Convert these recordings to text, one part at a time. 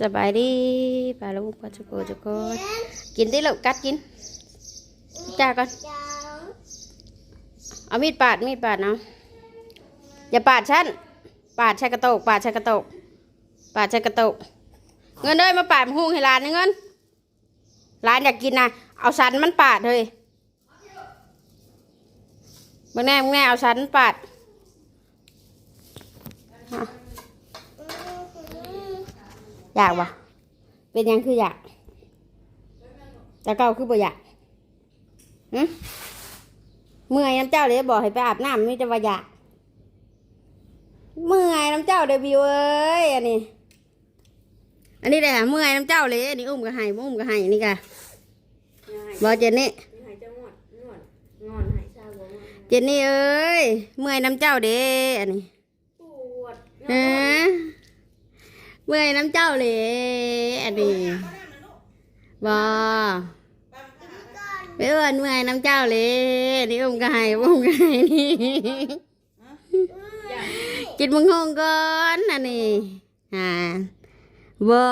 สบายดีปลาลูกปลาจุกโกจุกโกกินได้ลูกกัดกินจ้าก่อนเอามีดปาดมีดปาดเนาะอย่าปาดฉันปาดช้กระโตกปาดช้กระโตกปาดช้กระโตกเงินเลยมาปาดหูให้หลานเงินหลานอยากกินนะเอาสันมันปาดเลยมึงแน่มึงแน่เอาสันปาดอะ อยากวะเป็นหยังคืออยากแต่เก่าคือบ่อยากหึเมื่อยน้ำเจ้าเลยบอกให้ไปอาบน้ำไมแต่จะว่าอยากเมื่อยน้ำเจ้าเดบิวเอ้ยอันนี้ อันนี้เลยค่ะเมื่อยน้ำเจ้าเลยอันนี้อุ้มกับไห้บ่อุ้มกับไห้นี่ค่ะบอเจนนี่หายจะงวดงวดงอนหายชาบ่งอนเจนนี่เอ้ยเมื่อยน้ำเจ้าเด้อันนี้ปวดฮะ เมื่อยน้ำเจ้าเลยอันนี้บอไม่เอินเมื่อยน้ำเจ้าเลยอันนี่อุ้มกายอุ้มกายนี่กินมังคงก่อนอันนี้อ่าบอ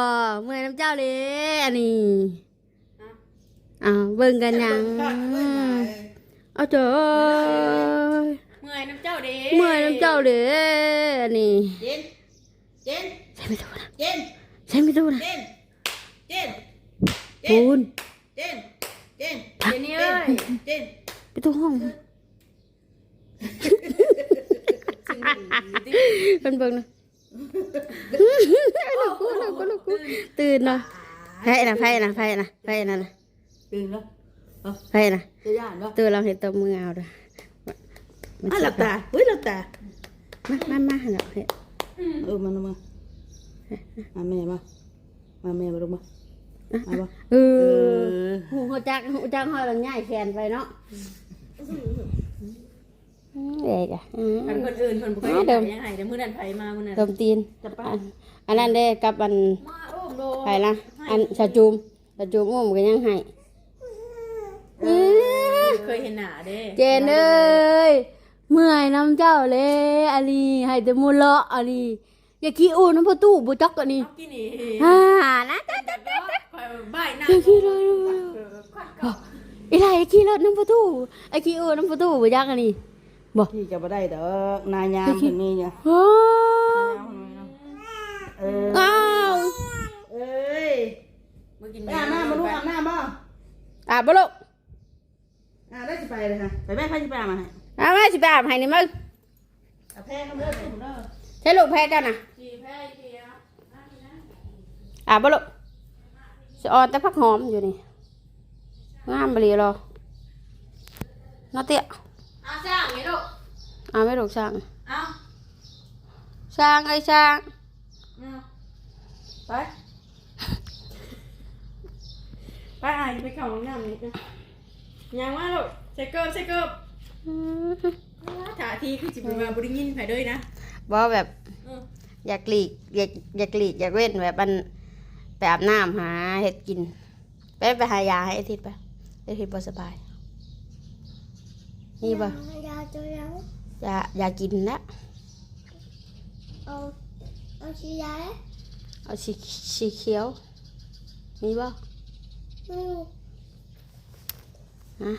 เมื่อยน้ำเจ้าเลยอันนี้อ้าวเบิ่งกันยังเอาเจ้ยเมื่อยน้ำเจ้าเด้เมื่อยน้ำเจ้าเลยอันนี้เจนเจน ใช่ไม่ถูกนะเจนใช่ไม่ถูกนะเจนเจนปูนเจนเจนเจนนี่เอ้ยเจนไปตู้ห้องเป็นเบิ่งนะลูกกูลูกกูลูกกูตื่นเนาะไพ่นะไพ่นะไพ่นะไพ่นะนะตื่นแล้วไพ่นะจะย่านเนาะตื่นเราเห็นตัวมือเอาด้วยมันอะหลับตาเฮ้ยหลับตามามามาเนาะเฮ้ยเออมาลงมา มาแม่มามาแม่มาลงมามาบ่เอเอออหูหัวจักหูจักห้อยลำไยแขนไปเนาะเด็กอะอืมอันคนอื่นคนบ่เคยอ่าเดิมยังไงเดี๋ยวมื้อนั้นไผมามื้อนั้นดมตีนจะไปอันอันนั้นเด้กับอันมาโอ้โหไปละอันชาจูมชาจูมอุ้มกันยังให้เคยเห็นหน้าเด้เจนเอ้ยเมื่อยน้ำเจ้าเลยอันนี้ให้แต่มูเลาะอันนี้ อย่าขี้อูน้ำประตูบุจักอันนี้เอากินนี่ฮ่านะจ๊ะจ๊ะจ๊ะคอยบ่ายหน้าอย่าขี้เลยอีไรขี้รถน้ำประตูไอ้ขี้อูน้ำประตูบุจักอันนี้บอกพี่จะบ่ได้ดอกนายามเพิ่นมีเนี่ยอ้าวเอออ้าวเอ้ยมากินไปอาบน้ำมาลูกอาบน้ำบ่อะบ่ลูกอ่าได้สิไปเลยค่ะไปแม่ใครสิไปอาบมาให้เอามาสิไปอาบให้นี่มึงเอาแพ้น้ำเลือดผมเด้อ ใช่ลูกแพ้เจ้าน่ะขี่แพ้ขี่อะอะบ่ลูกสิออนแต่พักหอมอยู่นี่งามบรีรอนาเตี้ยเอาสร้างไงลูกเอาไม่ลูกช่างเอาช่างไอ้ช่างเอาไปไปอะไปเข้าห้องน้ำนิดนะยังว่าลูกใส่เกิบใส่เกิบถาทีคือจิบมาบริยินไผด้วยนะ บ่แบบเอออยากหลีกอยากอยากหลีกอยากเว้นแบบมันไปอาบน้ำหาเห็ดกิน ไปไปหายาให้อาทิตย์ไปอาทิตย์บ่สบาย นี่บ่ยาจะยังยาอยากกินนะเอาเอาชียาเอาสีสีเขียวมีบ่ไม่รู้ฮะ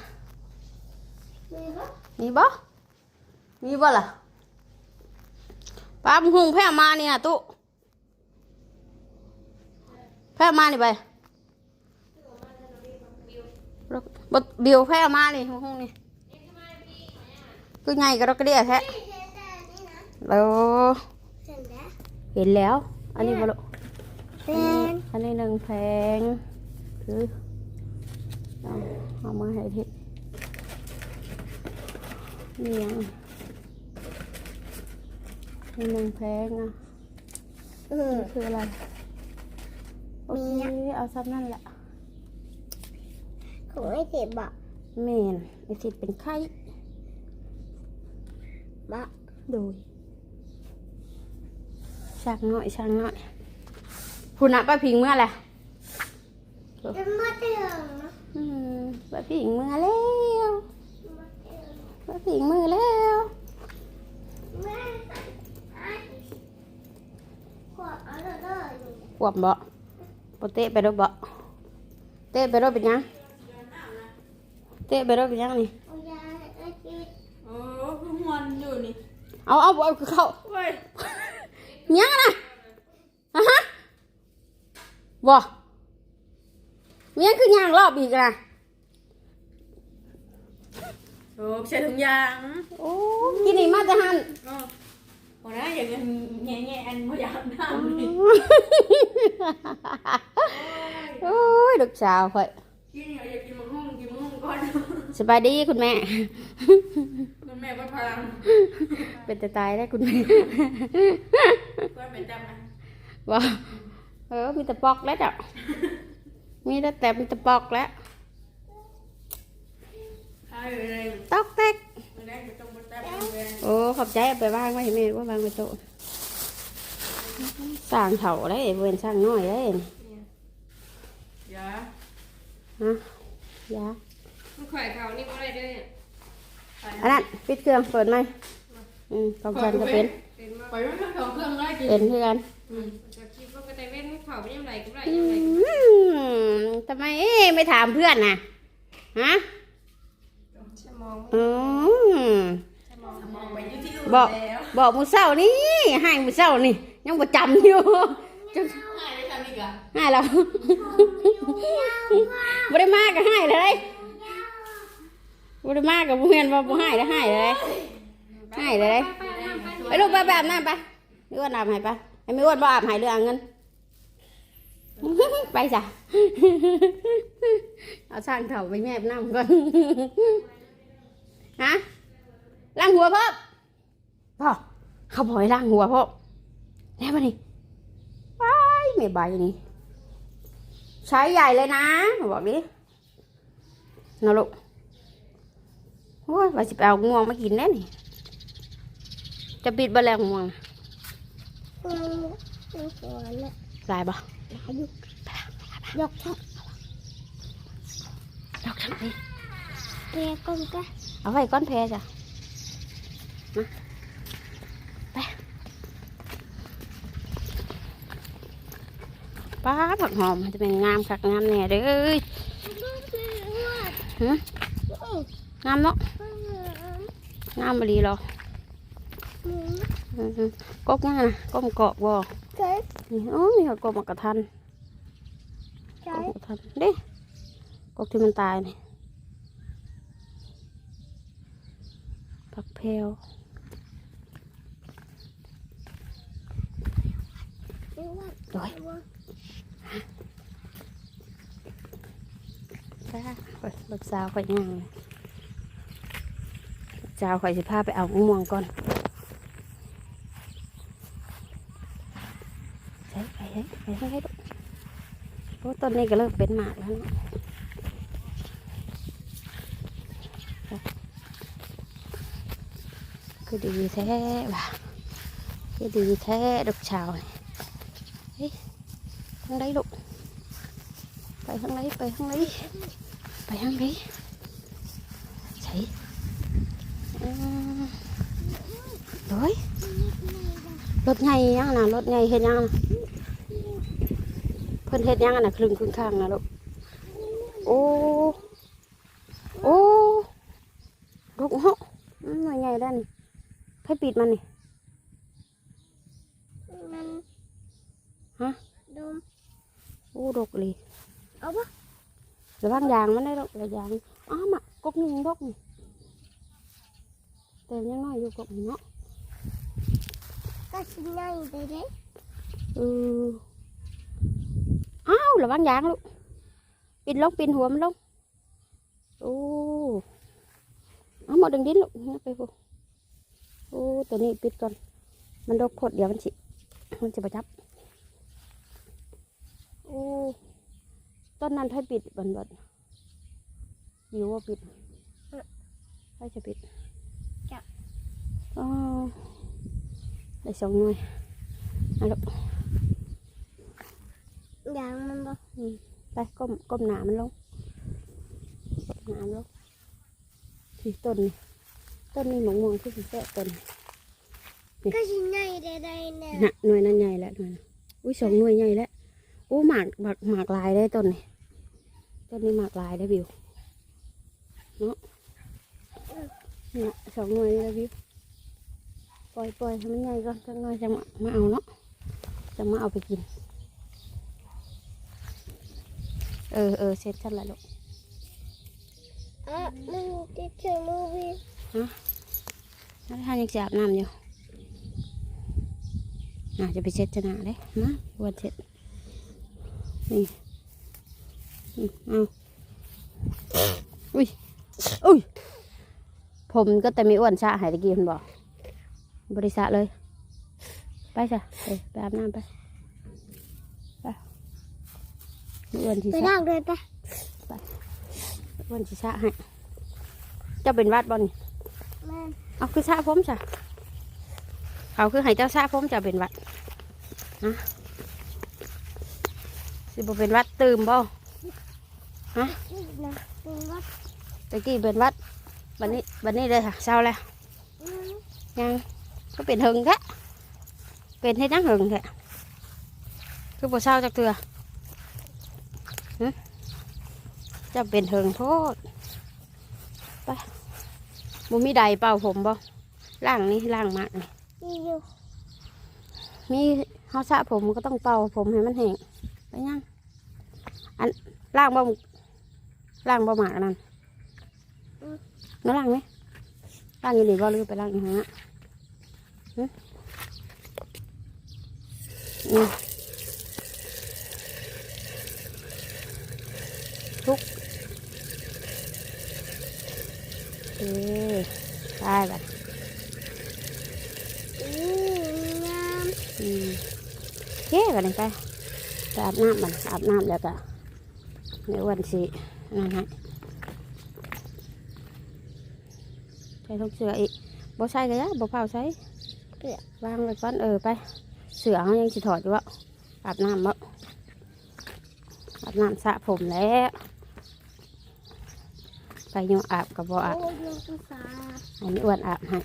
ไม่รู้มีบ่มีบ่ล่ะ ป้าบุญหุงแพ้มานี่นะตุ๊แพ้มานี่ไปบบิวแพ้มานี่หุงหุงนี่คือไงก็รกกระเดียแท้เห็นแต่นี่นะโอ้เห็นแล้วเห็นแล้ว อันนี้บ่ลูกเป็นอันนี้หนึ่งแพงคือเอาเอามาให้ทิศนี่ยัง นี่หนึ่งแพงอะอืมคืออะไร โอเคเอาซ้ำนั่นแหละของไอ้เจ็บบอกเมนไอทิศเป็นไข้บอกโดยช่างน้อยช่างน้อยคุณนะป้าพิงเมื่อไหร่จะมาเตือนอืมป้าพิงเมื่อแล้วป้าพิงมือแล้ว แม่ไอ้ ขวบเอาเลยขวบบ่อปเตะไปรถบ่เตะไปรถเป็นหยังเตะไปรถเป็นหยังนี่เอายาให้กินโอ้คือมวนอยู่นี่ เอาเอาเอาเข้าเว้ยหยังนะอะฮะบ่เมียคือหยังรอบอีกนะโอ้ใส่ถุงยาง โอ้กินนี่มาแต่หัน อ๋อพอนอย่างเงี้ยแง่แง่อันพยายามน้ำนี่โอ้ยลูกสาวข่อยกินอยากกินมังหุ่งกินมังหุ่งก่อนสบายดีคุณแม่ คุณแม่ก็พลังเป็นแต่ตายได้คุณแม่ก็เป็นจำนะว่าเออมีแต่ปอกแล้วจ้ะมีแต่แต่มีแต่ปอกแล้วตอกแตก มันได้จะต้องมาแต้มเลยโอ้ขอบใจเอาไปวางไว้ให้แม่ว่าวางไว้โต๊ะสร้างเถาได้เว้นสร้างน้อยได้อย่าฮะยามันข่อยเขานี่ก็ได้ด้วยอันนั้นปิดเครื่องเปิดไหมอืมของฉันก็เป็นข่อยมันทั้งสองเครื่องได้กินเป็นเพื่อนจากคลิปว่าก็แต่เว้นให้เขาไม่ยังไรก็ไรอืยังไรมทำไมเอ๊ะไม่ถามเพื่อนน่ะฮะสมอง อืม สมอง มองไปอยู่ที่อื่น บอกแล้วบอกมือเศร้านี่ให้มือเศร้านี่ยังประจำอยู่จนหายไปทำอีกอะให้เราบ่ได้มากก็ให้เลยบ่ได้มากกับบ่เห็นว่าบ่ให้แล้วให้เลยให้เลยไปลูกไปไปอาบน้ำไปไม่อ้วนอาบให้ไปไอ้ไม่อ้วนบ่อาบให้เรื่องเอาเงินไปจ้ะเอาช่างเถ่าไปแม่น้ำก่อนฮะล้างหัวพ่อ พ่อเขาบอกให้ล้างหัวพ่อแล้วมานี่ไปไม่ใบนี่ใช้ใหญ่เลยนะบอกดินะลูกโอ้ยว่าสิไปเอาง่วงมากินแน่นี่จะปิดบะแล้วง่วงอืมอืมหัวละลายบ่ยกทับดอกทั้งไปเปียกงกะเอาไว้ก้อนแพรจ้ะมาไป ป้าผักหอมมันจะเป็นงามคักงามแน่เด้อเอ้ยหึงามเนาะงามบรีหรออืมๆกกยังอะนะกกมนเกาะบ่ใช่นี่โอ้มีเขากบมากระทันใช่กบกระทันเด้กบที่มันตายนี่ผักเพลวโอ้ย จ้าลูกสาวข่อยย่างเลยลูกสาวข่อยสิพาไปเอามะม่วงก่อนใช่ไปให้ไปให้ให้ลูกโอ้ต้นนี้ก็เริ่มเป็นหมากแล้วเนะคือดีแท้ว่ะคือดีแท้ลูกชาวเนี่ย ทางใดลูกไปทางไหนไปทางไหนไปทางไหนใช่อืมโอ้ยรถใหญ่ยั ดกเลยเอาปะระวังยางมันได้ดอกระยางอ้าวมากกหนึ่งดกนี่แต่ยังน้อยอยู่กกนี่เนาะก็ชิ้นใหญ่ไปเลยเอออ้าวระวังยางลูกปินลงปินหัวมันลงโอ้เอาหมดดึงดิ้นลูกเนี่ยไปพูโอ้ตัวนี้ปิดก่อนมันดกโคตรเดี๋ยวมันสิมันจะประจับโอ้ต้นนั้นให้ปิดบันบันอยู่ว่าปิดให้จะปิดอ๋อได้สองหน่วยเอาลูกยางมันบอกไปก้มก้มหนามันลงก้มหนามันลงสีต้นนี่ต้นนี้หมองม่วงคือสีแซ่ต้นนี่ก็ชิ้นใหญ่ได้ได้แน่น่ะหน่วยนั้นใหญ่แล้วหน่วยนั้นอุ้ยสองหน่วยใหญ่แล้วโอ้อ้หมากหมากหมากลายได้ต้นนี่ต้นนี้หมากลายได้บิวเนาะเนี่ยสองหน่วยแล้วบิวปล่อยปล่อยให้มันใหญ่ก่อนจังหน่อยจะมามาเอาเนาะจะมาเอาไปกิน เออเออเสร็จฉันละลูกอะมึงจะเชื่อมูวี่แล้วท่านยังจะอาบน้ำอยู่อะจะไปเช็ดจะหนาเลยมาวันเช็ด นี่อืมเอาอุ้ยอุ้ย ผมก็แต่มีอ้วนชะหายตะกี้คุณบอก บริษัทเลย ไปจ้ะไปไปอาบน้ำไป ไปมีอ้วนชีไปชะนั่งเลยปะอ้วนชีชะให้เจ้าเป็นวัดบอลแม่เอาคือชะผมจ้ะเขาคือให้เจ้าชะผมจะเป็นวัดฮะ สิบ่เป็นวัดตื่มบ่นี่นะเป็นวัดตะกี้เป็นวัดบันนี้บันนี้เลยค่ะเศร้าแล้วอืมยังก็เป็นหึงแท้เป็นให้นังหึงแท้คือบ่เศร้าจักเถื่อหึจะเป็นหึงโทษไปบ่มีใดเป่าผมบ่ล่างนี่ล่างมากนี่มีอยู่มีเฮาสระผมก็ต้องเป่าผมให้มันแห้ง ไปยังอันล่างบ่ล่างบ่หมากอันนั้นน้าล่างไหมล่างอยี่นี่บ่หรือไปล่างอีกฮะหึนี่ทุกเอ้ได้แบบอืมงามอืมเย้กันไป ไปอาบน้ำมันอาบน้ำแล้วก็ในวันสินั่นฮะใส่ทุกเสืออีกบ่ใส่ก็ยะบ่เผาใส่เกลือวางไว้ก่อนเออไป เสือเขายังสิถอดอยู่วะอาบน้ำบ่อาบน้ำสระผมแล้วไปยังอาบกับบ่อาบโอ้ยยภาษาอันนี้อ้วนอาบให้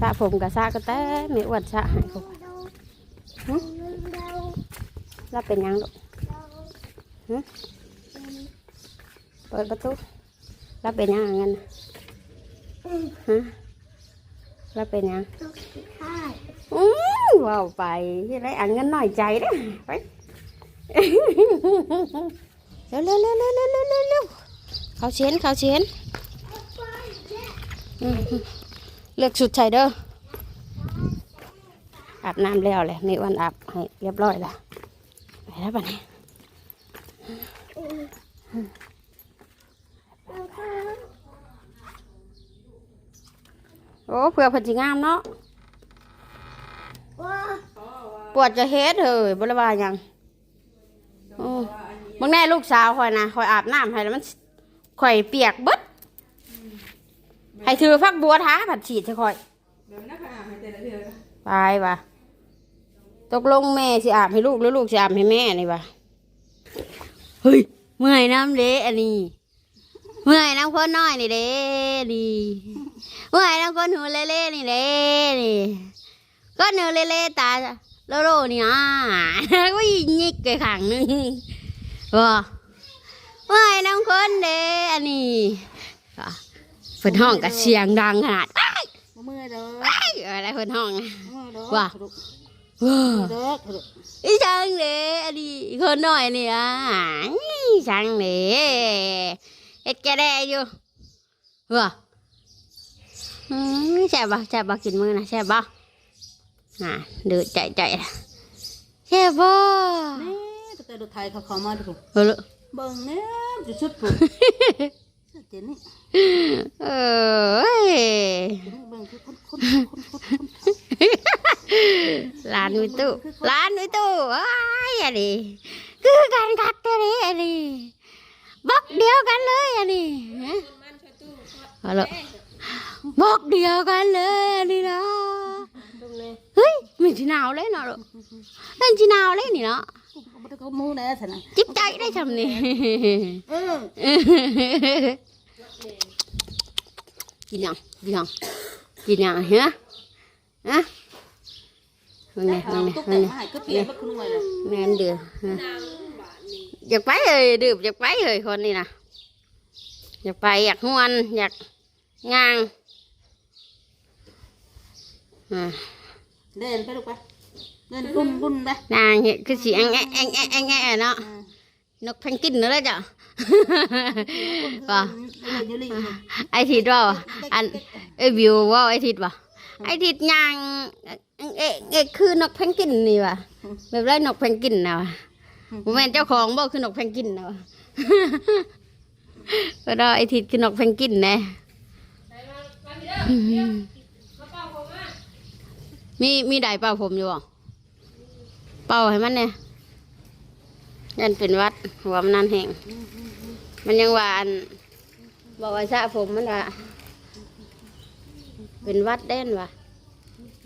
สระผมกับสระก็แต่ไม่อ้วนสระให้ผม เราเป็นยังลูกเปิดประตูเราเป็นยังงั้นฮะเราเป็นยังอือว้าวไปอะไรอันเงินหน่อยใจได้ไปเร็วเร็วเร็วเร็วเร็วเร็วเร็วเขาเชนเขาเชนเลือกชุดใส่เด้อ อาบน้ำแล้วเลยมีวันอาบให้เรียบร้อยแล้วไปแล้วป่ะเนี่ยแล้วก็โอ้เผื่อเพันจิงามเนาะว่าปวดจะเฮ็ดเฮ้ยบริวาหยังอืมบางแน่ลูกสาวคอยนะคอยอาบน้ำให้แล้วมันข่อยเปียกเบิดให้ถือฟักบัวท้าผัดฉีดใช่คอยเดี๋ยวนักอาบให้แต่ละเดือน ตายว่ะตกลงแม่สิอาบให้ลูกหรือลูกสิอาบให้แม่นี่ว่ะเฮ้ยเมื่อยน้ำเด้อันนี้เมื่อยน้ำคนน้อยนี่เด้ดีเมื่อยน้ำคนหูเล่ๆนี่เด้นี่ก็เนื้อเล่ๆตาโลโลนี่อะก็ยิงยิกไปขังหนึงว่าเมื่อยน้ำคนเด้อันนี้ว่ะเพิ่นห้องกับเสียงดังขนาดบ่มือเด้อเอ้ยอะไรเพิ่นห้องอะมือเด้อว่าถูกว้า เด้อถูกอีช่างเด้อันนี้คนหน่อยนี่อะอีช่างเด้เฮ็ดแกได้อยู่ว้าอืมแซ่บบ่แซ่บบ่กินมื้อนะแซ่บบ่อ่าเดือดใจใจแซ่บบ่แม่แต่แต่รถไทยเขาเข้ามาถูกเออเบิ่งแน่จะชุดถูกเจนี่เอ้ยเบิ่งคือคนคนคนคน คนร้านวิตุร้านวิตุอ้ายอันนี้คือกันกัดตัวนี้อันนี้บอกเดียวกันเลยอันนี้ฮะมันช่วยตู้เอาละบอกเดียวกันเลยอันนี้นะตรงเลยเฮ้ยมันจีหนาวเลยเนาะลูกมันจีหนาวเลยนี่เนาะบ่ได้เขามูแน่ซั่นน่ะจิบใจได้ทำนี่เออกินยังกินยังกินยังฮะฮะ มึงเนี่ยเอามึงเนี่ยตุ๊กมึแต่งมาให้ก็เปลี่ยนบักนุ่ยเลยเนี่ยแม่นเดืออยากไปเลยดื่มอยากไปเลยคนนี้นะอยากไปอยากหวนอยากงางอ่าเดินไปลูกไปเดินรุ่นรุ่นไปนางเห็นคือสีแองแองแองแองแองแองเนาะนกแพนกวินเนอะจ้ะป่ะเดินอยู่ลี่ไอทิดว่าอัน เอยวิวว่าไอทิดว่าไอทิดยางเอ๊ะเอ๊ะคือนกแพนกวินนี่ว่ะแบบไรนกแพนกวินนะวะผมเป็นเจ้าของบ่คือนกแพนกวินนะวะก็ได้ไอทิดคือนกแพนกวินแน่มีมีไดเป่าผมอยู่บ่เป่าให้มันเนี่ยยันเป็นหวัดหัวมันนันแห้งมันยังหวาอันบอกว่าสระผมมันว่าเป็นหวัดเด่นว่ะ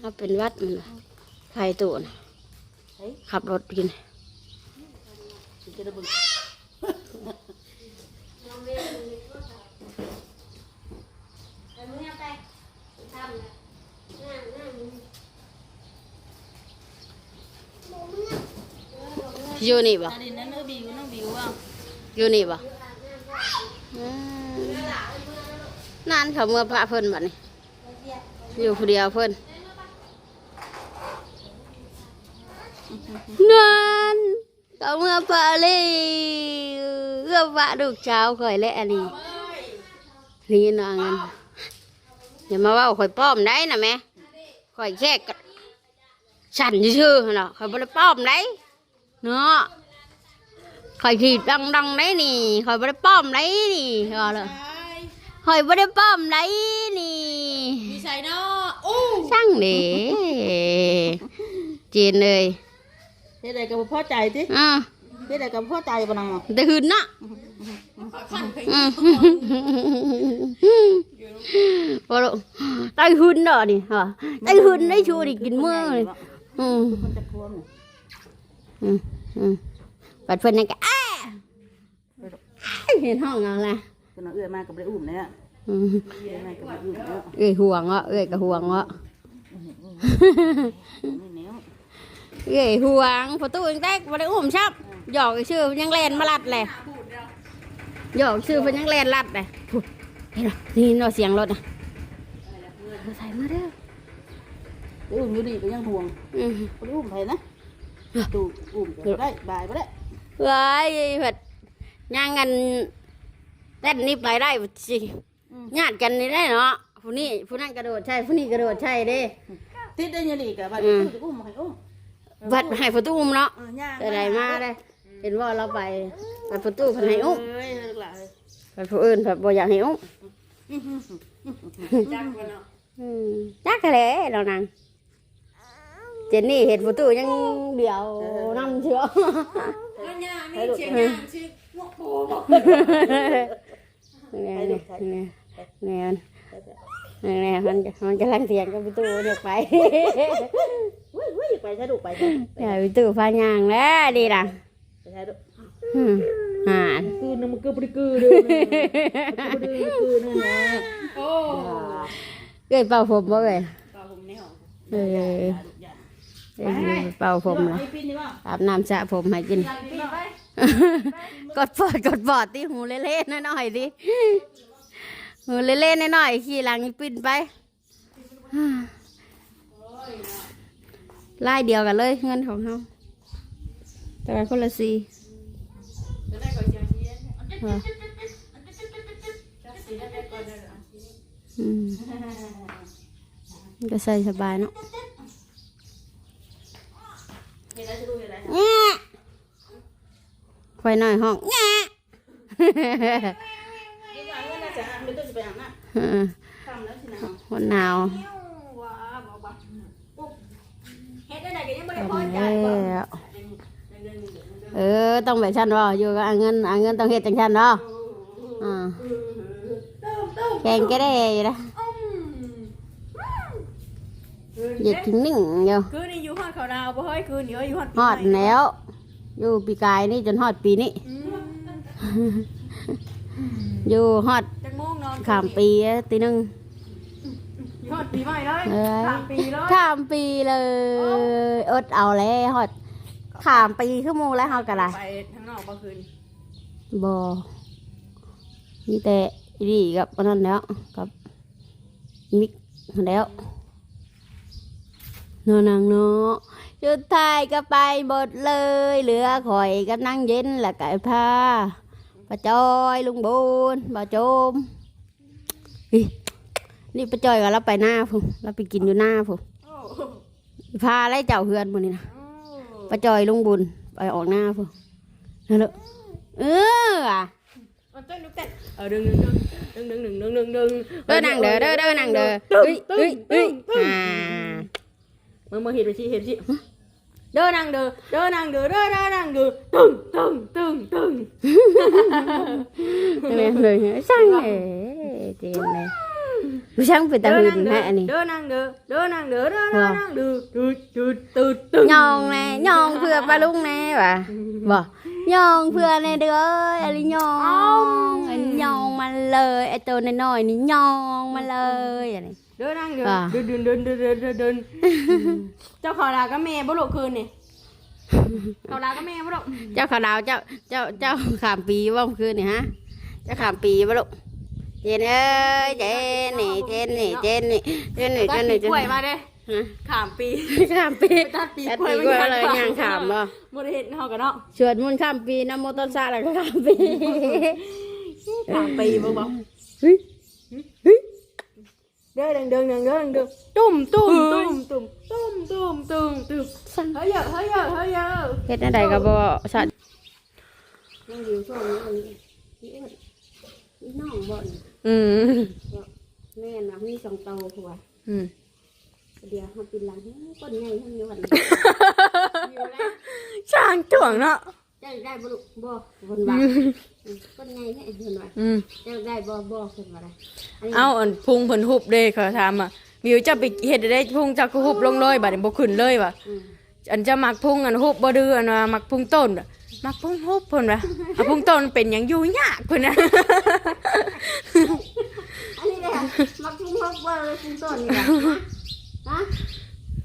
เอาเป็นหวัดมันว่ะไฟตูนขับรถกินจะได้เบึงอยู่นี่บ่อันนี้นั่นเออบิวน้องบิวอะอยู่นี่บ่อืมนานเขาเมื่อพระเพิ่นบัดนี้อยู่ผู้เดียวเพิ่นนาน เขาเมื่อพระเลยเอื้อพระลูกเช้าข่อยและอันนี้นี่นางนอย่ามาเว่าข่อยป้อมได้นะแม่ข่อยแค่กะสั่นชื่อๆเนาะข่อยบ่ได้ป้อมได้เนาะข่อยขีดดังดังๆได้นี่ข่อยไม่ได้ป้อมได้นี่ก็เลยข่อยไม่ได้ป้อมได้นี่ดีใจเนาะโอ้ช่างเด้จีนเลยเฮ็ดอะไรกับพ่อใจสิอะ เฮ็ดอะไรกับพ่อใจบ่นังอะแต่หืนนะขันไปอืมพอลูกไต้หืนเด้อนี่ฮะไต้หืนได้ชูดิกินมื้อเลยอืมคนจะพวงเนี่ยอืมอืมปัดเพิ่นนั่นก็อ้าเห็นห้องเอาละคนเอาเอื้อมากับได้อุ้มเนี่ยอืมเอื้อมากับได้อุ้มเนี่ยเอ้ยห่วงอะเอ้ยก็ห่วงอะนี่แนวเอ้ยห่วงประตูยังแตกบ่ได้อุ้มชับ หยอกชื่อเพิ่นยังแลนมาลัดเลยหยอกชื่อเพิ่นยังแลนลัดเลยพูดเห็นบ่นี่เนาะเสียงรถน่ะเอาใส่มาเด้ออุ้มอยู่ดีก็ยังห่วงอืมบ่ได้อุ้มไผนะตูอุ้มก็ได้บายบ่ได้ว้ายเฮ็ดย่างกันเต้นนี่ไปได้บ่สิญาติกันนี่ได้เนาะผู้นี้ผู้นั้นกระโดดใช่ผู้นี้กระโดดใช่เด้ติดได้ยังดีกับบัดนี้จะอุ้มให้อุ้มวัดให้ประตูอุ้มเนาะเออย่างแต่ใดมาได้ เห็นว่าเราไปไปประตูเพิ่นให้อุ้มเอ้ยลูกหลานไปผู้อื่นแบบบ่อยากให้อุ้มจักกันเนาะอืมจักกะแหล้เรานางเจนนี่เห็นประตูยังเดียวนั่งเชียวมันยามีเสียงยางชื่อโอ้โหบอกเนี่ยเนี่ยเนี่ยเนี่ยมันเนี่ยมันมันกำลังเสียงกับประตูเดี๋ยวไป อุ้ยอุ้ยไปซะลูกไปซะเดี๋ยวประตูพายางแล้วดีนะ ไปซะลูกอืมอ่าคือนึงมันก็บ่ได้คือเด้อบ่ได้คือนั่นนะโอ้เอ้ยเป่าผมบ่เอ้ยต่อผมในห้องเออเอ้ยเป่าผมนะไอ้ปิ้นนี่ว่าอาบน้ำสระผมให้กินกดปอดกดปอดที่หูเล่ๆน้อยๆดิหูเล่ๆน้อยๆขี่หลังปิ่นไปไล่เดียวกันเลยเงินของเขา แต่ว่าคนละสีจะได้ก่อนเสียงเสียงว่ะจักสีได้ก่อนเด้ออืมมันก็ใส่สบายเนาะเฮ็ดอะไรจะดูเฮ็ดอะไรแง่ควายน้อยห้องแง่นี่ว่าเงินน่าจะหาไม่ต้องสิไปหานะเออทำแล้วสินะวันหนาวว้าบอกว่าเฮ็ดได้ไหนก็ยังไม่ได้ทำพอใจแล้บ่ว เออ ต้องแบบฉันว่าอยู่กับเอาเงินเอาเงินต้องเฮ็ดจังฉันเนาะอ่าแข่งก็ได้อยู่นะอยากกินหนึ่งอยู่คืนนี้อยู่ห้องเขาดาวบ่เฮ้ยคืนนี้อยู่ห้องฮอดแล้ว อยู่ปีกายนี่จนฮอดปีนี้อยู่ฮอดจังโมงนอนขามปีตีหนึ่งฮทอดปีใหม่เลยเอ้ยสามปีเลยข้ามปีเลยอดเอาแล้วฮอด ข้ามปีคือหมูแล้วเฮาก็ได้ไปข้างนอกเมื่อคืนบอมีแต่อีดีกับอันนั้นแล้วกับมิกแล้วเนอนางเนาะจุดท้ายก็ไปหมดเลย เหลือข่อยกับนั่งเย็นและไก่ผ้าปลาจอยลุงบูนปลาโจมอินี่ปลาจอยกับเราไปหน้าผมเราไปกินอยู่หน้าผมโอ้พาไล่เจ้าเฮือนหมดนี่นะ ปลาจอยลุงบุญไปออกหน้าผมนั่นแหละเอออะเอาเต้นลูกเต้นเออดึงดึงดึงดึงดึงดึงดึงดึงเด้อนั่งเด้อเด้อเด้อนั่งเด้อเฮ้ยเฮ้ยเฮ้ยอ่ามึงมาเห็นไปสิเห็นสิเด้อนั่งเด้อเด้อนั่งเด้อเด้อเด้อนั่งเด้อตึ้งตึ้งตึ้งตึ้งเลยเลยช่างเอ๋เจนเลยดูช่างเป็นตาหืนแม่อันนี้เด้อนั่งเด้อเด้อนั่งเด้อเด้อเด้อนั่งเด้อตึ๊ดตึ๊ดตึ๊ดตึ๊ดย Lu sáng phải tao huyền mẹ nè Đưa năng đưa, đưa năng đưa, đưa ờ. năng đưa, đưa đưa từ từ. Nhon nè, nhon vừa ba lung nè bà. Vâng. Nhon vừa nè đứa ơi, nhon. Nhon mà lời, ai tôi này nói này nhon mà lời vậy này. Đưa năng đưa, ờ. đưa đưa đưa đưa đưa đưa. Cháu khỏi là cái mẹ bố lộ คืน này. เขาดาวก็แม่บ่ลูกเจ้าเขาดาวเจ้าเจ้าเจ้าขามปีว่าคืนนี่ฮะ เจ้าขามปีบ่ลูก เจนเอ้ยเจนนี่เจนนี่เจนนี่เจนนี่เจตัดนปีนี่เจนกล้วยนี่มาเด้ฮะขามปีขามปีตัดปีตัดกล้วยปีกล้วยอะไรย่างขามบ่บ่ได้เห็นเฮากันเนาะสวดมนต์ข้ามปีนะโมตัสสะแล้วก็ข้ามปีขามปีบ่บ่เฮ้ยเด้อเดินเดินเดินเดินเดินตุ้มตุ้มตุ้มตุ้มตุ้มตุ้มตุ้มตุ้มสั่งเฮ้ยเฮ้ยเฮ้ยเฮ็ดอะไรก็บ่สัตว์ยังอยู่ช่วงนี้อันนี้นี่เอิ้นนี่น้องบ่น อืมแม่น่ะมีสองเตาผัวอืมเดี๋ยวเขาปินหลังก้นใหญ่ทั้งนี้วันช่างถ่วงเนาะเจ้าได้บ่ลูกบ่คนว่าก้นใหญ่แท้เพิ่นว่าอืมเจ้าได้บ่บ่เพิ่นว่าได้อันนี้เอาอันพุงเพิ่นหุบเด้เขาถามอะวิวจะไปเฮ็ดได้พุงจักก็หุบลงเลยบัดนี้บ่ขึ้นเลยว่ะอืมอันจะมักพุงอันหุบบ่ดื้ออันว่ามักพุงต้นอะ มักพุ่งฮุบเพิ่นว่าเอาพุ่งต้นเป็นหยังอยู่ยากเพิ่นน่ะ อันนี้แหละมักทุ่งฮกว่าเลยพุ่งต้นนี่แหละฮะ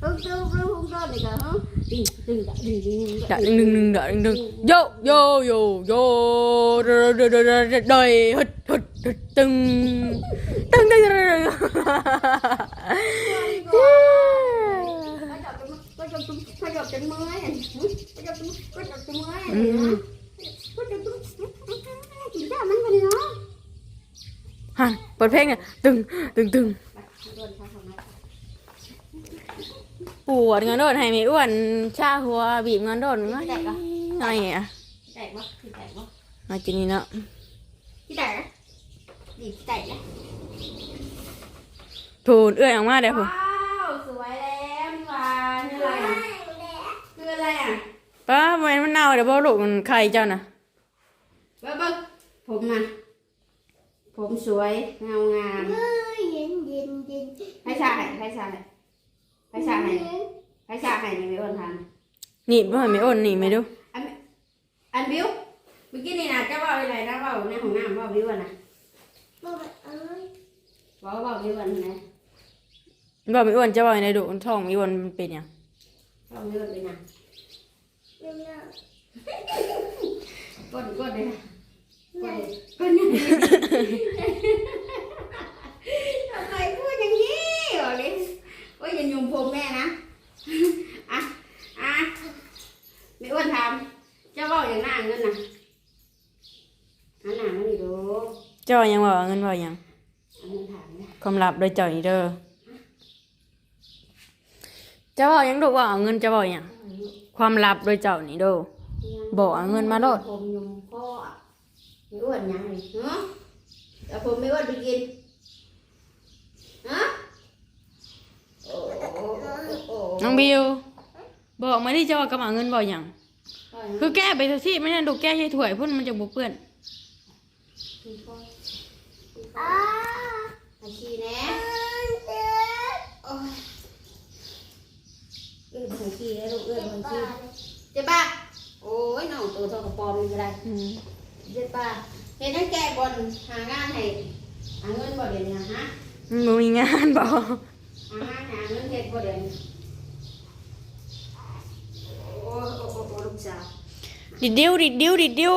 พุ่งต้นพุ่งต้นนี่แหละฮะดึงดึงดึงดึงดึง đợi đừng đừng đừng đợi đừng đừng vô vô vô vô đờ- đờ- đờ- đờ- đờ- đời hít hít hít từng từng đây Yeah. ก็จบจนก็จบจนเมื่อยอันนี้ก็จบจนก็จบ ฮั่นาะฮะเปิดเพลงอะตึงตึงตึงปวดเงินโดนให้ไม่อ้วนชาหัวบีบเงินโดนง่ายง่ายอะมากินนี่เนาะที่แตกดีแตกแล้วถูนเอื้อยออกมาเด้อผมว้าวสวยแล้วนี่ว่าคืออะไรคืออะไรอะ ป้ามันมันเน่าเดี๋ยวบ่ลูกมันไข่เจ้าน่ะเบิ้งเบิ้งผมนะผมสวยเงางามเย็นเย็นเย็นให้ชาให้ให้ชาให้ให้ชาให้ให้ชาให้นี่ไม่อ้วนทานหนีบบ่ให้ไม่อ้นหนีบไม่ดูอันอันบิวเมื่อกี้นี่นะจะว่าอะไรนะว่าในห้องน้ำว่าบิวอะนะบ่เอ้ยว่าว่าบิวอะนะบ่ไม่อ้วนจะว่าในดูท้องไม่อ้วนมันเป็นหยังว่าบิวอะไปนะ เร็วก้นก้นเลยนะก้นก้นยังทำไมพูดอย่างนี้เหรอลิโอ้ยอย่ายุ่งผมแม่นะอะอะไม่อ้วนทำจะว่าอย่างหน้าเงินนะอันหน้ามันนี่ดูเจ้าว่าหยังว่าเงินว่าหยังอันนี้ถามนะความลับโดยเจ้านี่เด้อเจ้าว่าหยังดูว่าเอาเงินเจ้าว่าหยัง ความลับโดยเจ้านี่เด้อบอกเอาเงินมาโลด ผมยุ่งพ่อไม่อ้วนยังนี่ฮะแต่ผมไม่อ้วนไปกินฮะโอ้โอ้โอ้โอ้น้องบิวบอกมาที่เจ้าว่ากำเอาเงินบ่หยังคือแก้ไปซะสิไม่งั้นดูแก้ให้ถ่วยพุ่นมันจะบ่เปื้อนอ้าอาชีแน่เจ็บโอ้ยเอื้อนหัวขี้แล้วลูกเอื้อนหัวป้าขี้เจ็บป่ะโอ้ยน้องตัวเท่ากับปอมนี่ก็ได้อืมเจ็บป่ะเห็นนั่นแกบอลหางานให้หาเงินบ่เดี๋ยวนี้นะฮะมันบ่มีงานบ่อาหารหาเงินเฮ็ดบ่เด่นโอ้โอ้โอ้โอ้ลูกสาวดิดดิ้วดิดดิ้วดิดดิ้ว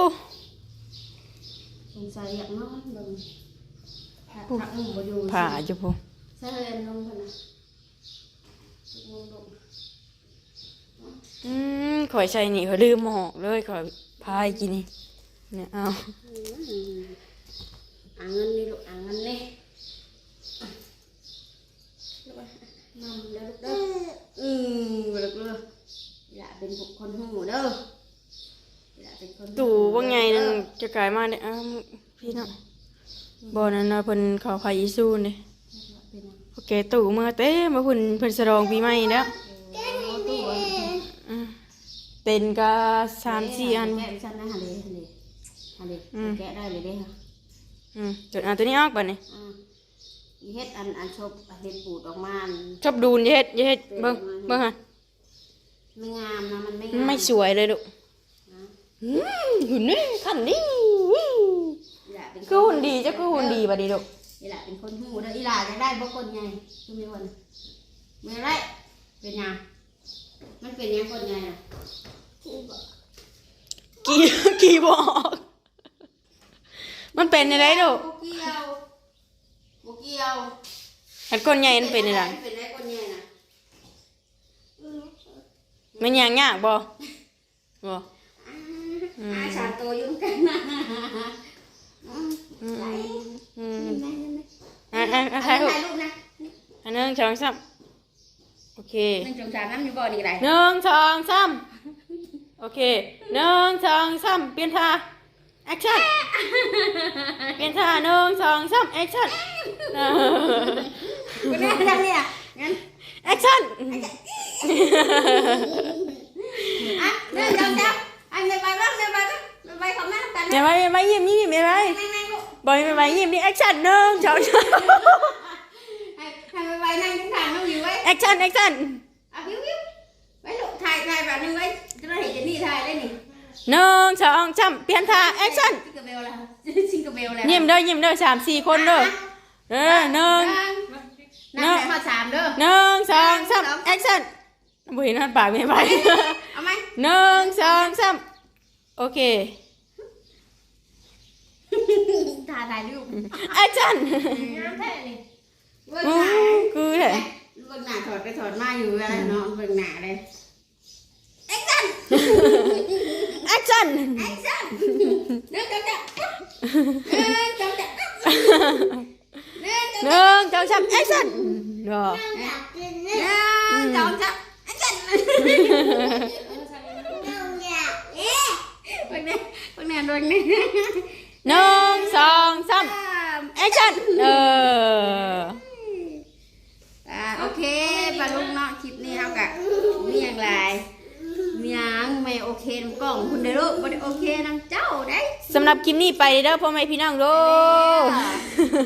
สงสัยอยากนอนเบิ่งถ้าถ้าอุ้มบ่อยู่ผ่าจุพูใส่เล่นลงพุ่นน่ะลงลง อืมข่อยใส่นี่ข่อยลืมหมอกเลยข่อยพายกินนี่เนี่ยเอาอืมอ่างเงินนี่ลูกอ่างเงินนี่นำแล้วลูกเด้ออืมลูกเด้ออย่าเป็นคนหูเด้ออย่าเป็นคนหูตู่ว่าไงนั่นเด้อจะกลายมาเนี่ยอ้าวพี่น้องบ่อนั่นน่ะเพิ่นเขาพายอีซูนนี่เป็นหยังโอเคตู่เมื่อเต้มาเพิ่นเพิ่นสรองปีใหม่แล้วโอ้ตู้อันอืม เต้นก็สามสี่อัน แกะฉันนะฮะเลยฮะเลยฮะเลยอืม แกะได้เลยเด้อค่ะอืมจนเอาตัวนี้ออกบัดนี้อ่าอีเฮ็ดอันอันชบอันเฮ็ดปูดออกมาอันชอบดูนอย่าเฮ็ดอย่าเฮ็ดเบิ่งเบิ่งหั่นไม่งามนะมันไม่มันงามไม่สวยเลยลูกนะอืมหุ่นนี่ขันนี่อีหล่าเป็นคือหุ่นดีจ้ะคือหุ่นดีบัดนี้ลูกอีหล่าเป็นคนหูเด้ออีหล่าจะได้บ่คนใหญ่คือมีคนไม่ได้เป็นหยัง มันเป็นหยังคนใหญ่น่ะกี่กี่บอก มันเป็นอะไรลูกบ่เกี่ยวบ่เกี่ยวอันก้นใหญ่มันเป็นอะไรเป็นไรคนใหญ่น่ะมันยางยากบ่บ่อ่าสามตัวอยุ่งกันนะอืมอืมเห็นไหมเห็นไหมอะอะอะถ่าถ่ายยรูปรูปนะอันหนึ่งสองสามโอ เคหนึ่งสองสามน้ำอยู่บ่อนี่ไรหนึ่งสองสามโอเคหนึ่งสองสามเปลี่ยนท่าแอคชั่นเปลี่ยนท่าหนึ่งสองสามแอคชั่นคุณแม่ทำเนี่ยงั้นแอคชั่นอะหนึ่งสองสามอันเดินไปบ้างเดินไปบ้างเดินไปของแม่กันอย่านะไปอย่าไปยิ้มยิ้มไม่ไปนั่งนั่งลูกบอยไม่ไปยิ้มดิแอคชั่นหนึ่งสองสามให้ให้ไปไปนั่งทุกทาง น้องอยู่ไว้แอคชั่นแอคชั่นอะวิววิวไว้ลูกถ่ายถ่ายแบบนึงไว้จะได้เห็นเจนนี่ถ่ายได้นี่หนึ่งสองสามเปลี่ยนท่าแอคชั่นซิงเกิลเบลแล้วซิงเกิลเบลแล้วยิ้มเด้อยิ้มเด้อสามสี่คนเด้อเออหนึ่งนั่งไหนข้อสามเด้อหนึ่งสองสามแอคชั่นบุยนั่นปากไม่ไปเอาไหมหนึ่งสองสามโอเคถ่ายถ่ายรูปแอคชั่นงามแท้นี่เบื้องอู้หน้าคือเลยเบื้องหน้าถอดไปถอดมาอยู่อะไรเนาะเบื้องหน้าเลยแอคชั่นแอคชั่นแอคชั่นเดินจับจับเดินจับจับเดินจับหนึ่งสองสามแอคชั่นรออยากกินเดิเนี่ยนจับจับแอคชั่นน้องอยากเอ๊ะเบื้องหน้าเบื้องหน้าเบื้องหน้าหนึ่งสองสามแอคชั่นเอออ่าโอ เคปลาลูกเนาะคลิปนี้เอากะมีอย่างไรมีหยังไม่โอเคน้ำกล่องคุณเด้อลูกบ่ได้โอเคน้ำเจ้าได้สำหรับคลิปนี้ไปเด้อพ่อแม่พี่น้องโด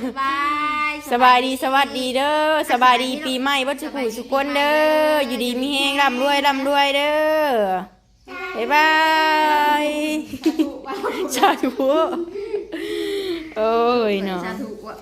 สบาย สบายดีสวัสดีเด้อสบายดีปีใหม่วัดสุขุสุกคนเด้ออยู่ดีมีแหงร่ำรวยร่ำรวยเด้อบ๊ายบายชาถูโอ้ยเนาะ สาธุว่ะ